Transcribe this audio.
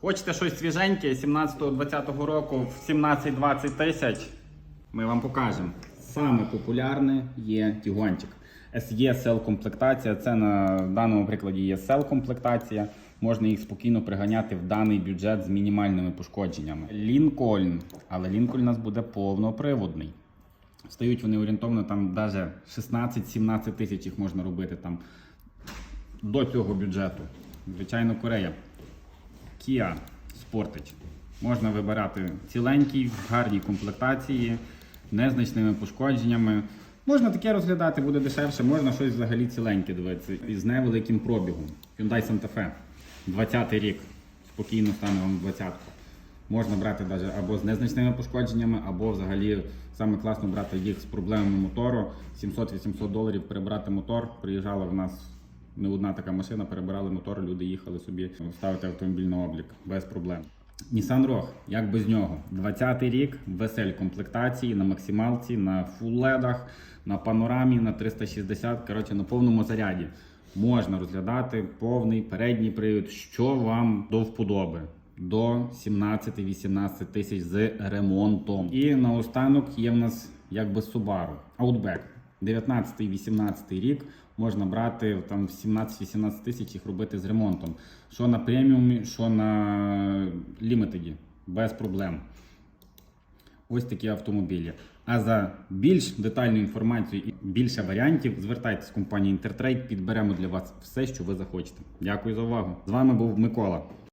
Хочете щось свіженьке 17-20 року в 17-20 тисяч? Ми вам покажемо. Саме популярне є Тігуанчик. SE Cell комплектація. Це на даному прикладі є Cell комплектація. Можна їх спокійно приганяти в даний бюджет з мінімальними пошкодженнями. Лінкольн, але Лінкольн у нас буде повноприводний. Стають вони орієнтовно там навіть 16-17 тисяч їх можна робити там до цього бюджету. Звичайно, Корея. Kia Sportage. Можна вибирати ціленький, в гарній комплектації, незначними пошкодженнями. Можна таке розглядати, буде дешевше, можна щось взагалі ціленьке дивитися із невеликим пробігом. Hyundai Santa Fe, 20 й рік. Спокійно стане вам 20 Можна брати навіть або з незначними пошкодженнями, або взагалі саме класно брати їх з проблемами мотору. 700-800 доларів перебрати мотор. Приїжджала в нас не одна така машина, перебирали мотор, люди їхали собі ставити автомобіль на облік без проблем. Nissan Rogue, як без нього? 20-й рік, весель комплектації на максималці, на фулледах, на панорамі, на 360, коротше, на повному заряді. Можна розглядати повний передній привід, що вам до вподоби. До 17-18 тисяч з ремонтом. І наостанок є в нас якби Subaru Outback. 19-18 рік можна брати там 17-18 тисяч їх робити з ремонтом. Що на преміумі, що на лімітеді, без проблем. Ось такі автомобілі. А за більш детальну інформацію і більше варіантів звертайтесь в компанію Intertrade, підберемо для вас все, що ви захочете. Дякую за увагу. З вами був Микола.